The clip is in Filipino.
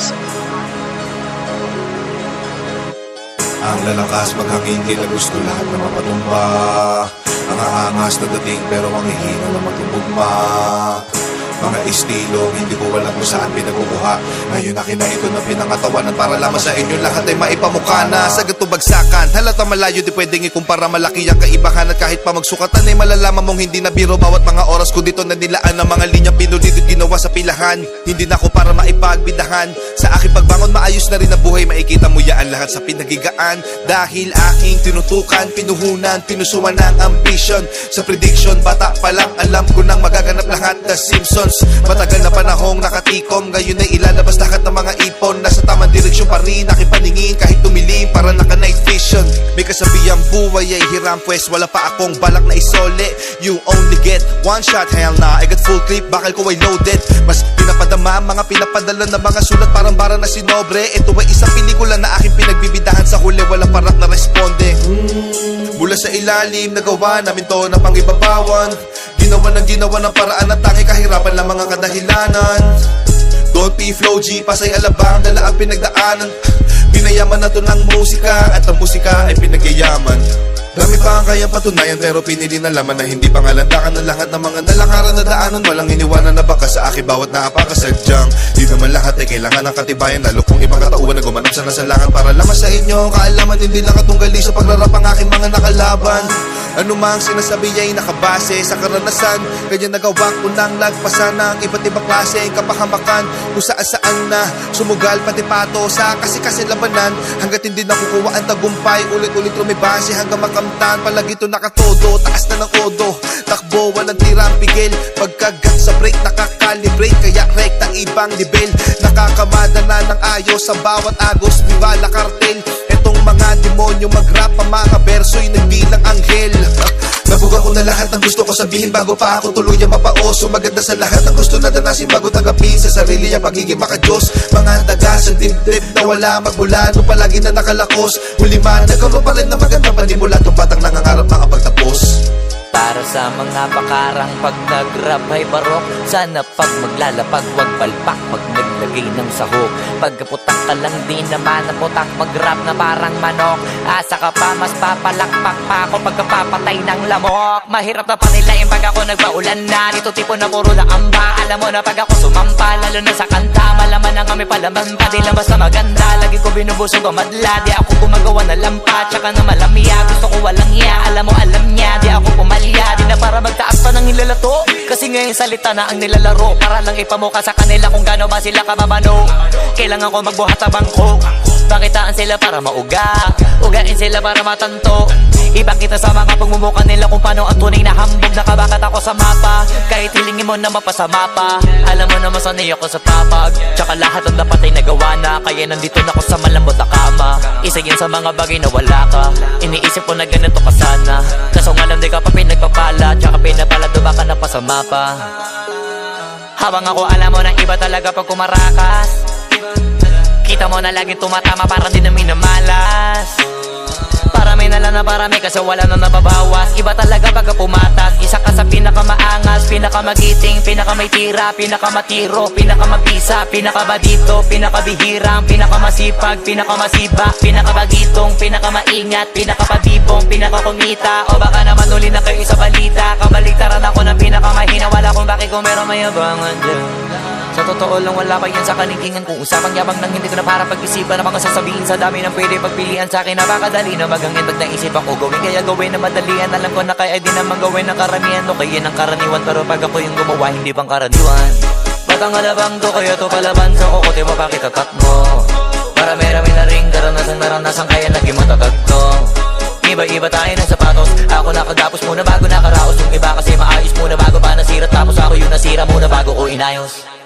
Records. Ang lalakas maghangin tila gusto lahat na mapatumba Ang aangas na dating pero ang hihina na matubog ma mga estilo, hindi ko alam kung saan pinagkukuha. Ngayon na ito na pinangatawanan Para lamang sa inyo lahat ay maipamukha na Sa ganito bagsakan, halata malayo Di pwedeng ikumpara malaki ang kaibahan At kahit pa magsukatan ay malalaman mong hindi na biro Bawat mga oras ko dito na nilaan Ang mga linyang pinulit at ginawa sa pilahan. Hindi na ako para maipagbidahan. Sa aking pagbangon maayos na rin ang buhay. Makikita mo yaan lahat sa pinagigaan. Dahil aking tinutukan, pinuhunan Pinusuan ng ambition Sa prediction, bata pa lang Alam ko nang magaganap lahat The Simpsons. Matagal na panahong nakatikom. Ngayon ay ilalabas lahat ng mga ipon. Nasa tamang direksyon pa rin aking paningin Kahit tumilim para naka night vision. May kasabihang buhay ay hiram Pwes wala pa akong balak na isole. You only get one shot. Hell na, I got full clip Bakal ko ay loaded. Mas pinapadama Mga pinapadala na mga sulat. Parang bara na sinobre Ito ay isang pelikula na aking pinagbibidahan. Sa huli walang parak na responde. Mula sa ilalim, nagawa namin to na pangibabawan Ginawa ng ginawa ng paraan na tangi kahirapan lang mga kadahilanan. Don't flow G, pasay alabang, dala ang pinagdaanan. Pinayaman na to ng musika at ang musika ay pinagyayaman. Dami pa ang kayang patunayan pero pinili na laman na hindi pangalandakan ng lahat ng mga nalakaran na daanan. Walang iniwanan na baka sa akin bawat naapakasadyang Di naman lahat ay kailangan ng katibayan Lalo kung ibang katauhan na gumanap sa nasalangan Para lamang sa inyo kaalaman hindi lang katunggali sa pagrarap ang aking mga nakalaban ano mang sinasabi ay nakabase sa karanasan Kanya nagawang unang lagpasan ng iba't ibang klase kapahamakan Kung saan saan na sumugal pati pato sa kasi-kasi labanan. Hanggat hindi nakukuha ang tagumpay Ulit-ulit rumibase hanggang makamtan. Palagi ito nakatodo, taas na ng kodo Takbo, walang tirang pigil. Pagkagat sa break, nakakalibrate. Kaya rekta ibang level Nakakamada na ng ayos sa bawat agos Viva la cartel mga demonyo mag-rap Ang mga verso'y nagbilang anghel. Nabuga ko na lahat ng gusto ko sabihin Bago pa ako tuluyan mapaoso. Maganda sa lahat ng gusto na danasin Bago tanggapin sa sarili ang pagiging makajos Mga daga sa dibdib na wala magmula Nung palagi na nakalakos. Huli man nagkaroon pa rin na magandang panimula Itong batang nangangarap makapagtapos Para sa mga pakarang pag nag-rap ay barok Sana pag maglalapag wag palpak Pag naglagay ng sahog. Pagkaputak ka lang din naman na putak Mag-rap na parang manok. Asa ka pa mas papalakpak pa ako Pagkapapatay ng lamok. Mahirap na panilain pag ako nagbaulan na. Dito tipo na puro na amba. Alam mo na pag ako sumampa Lalo na sa kanta. Malaman na kami palaman pa Di lang basta maganda. Lagi ko binubusog ang madla Di ako gumagawa na lampa. Tsaka na malamya Gusto ko walang iya Alam mo alam niya Di ako pumalya. Di na para magtaas pa ng nilalato. Kasi ngayon salita na ang nilalaro. Para lang ipamuka sa kanila Kung gaano ba sila kababano. Kailangan ko magbuhat sa bangko. Pakitaan sila para mauga. Ugain sila para matanto. Ipakita sa mga pagmumuka nila Kung paano ang tunay na hambog Nakabakat ako sa mapa. Kahit hilingin mo na mapasama pa Alam mo naman sanay ako sa papag. Tsaka lahat ng dapat ay nagawa na. Kaya nandito na ako sa malambot na kama. Isa yan sa mga bagay na wala ka. Iniisip ko na ganito ka sana. Kaso nga lang di ka pa pinagpapala. Tsaka pinapalado baka napasama pa. Habang ako alam mo na iba talaga pag kumarakas. Kita mo na laging tumatama para di na minamalas. Parami na lang na parami kasi wala na nababawas. Iba talaga pagka pumatas. Isa ka sa pinakamaangas, pinakamagiting, pinakamaytira, pinakamatiro, pinakamabisa, pinakabadito, pinakabihirang, pinakamasipag, pinakamasiba, pinakabagitong, pinakamaingat, pinakapabibong, pinakakumita. O baka naman uli na kayo sa balita pinakamahina Kung meron mayabangan dyan. Sa totoo lang wala pa yan sa kanikingan Kung usapang yabang nang hindi ko na para pag-isipan Ang mga sasabihin sa dami ng pwede pagpilian Sa akin. Napakadali na maghangin Pag naisip ako gawin Kaya gawin na madalian Alam ko na kaya di naman gawin ng karamihan. O kaya ng karaniwan Pero pag ako yung gumawa Hindi pang karaniwan. Ba't ang alabang to Kaya to palaban sa kukote mo Bakit tatak mo Marami-rami na ring Karanasan naranasan Kaya naging matatag to Iba-iba tayo ng sapatos. Ako nakagapos muna bago nakaraos Tapos ako yung nasira muna bago ko inayos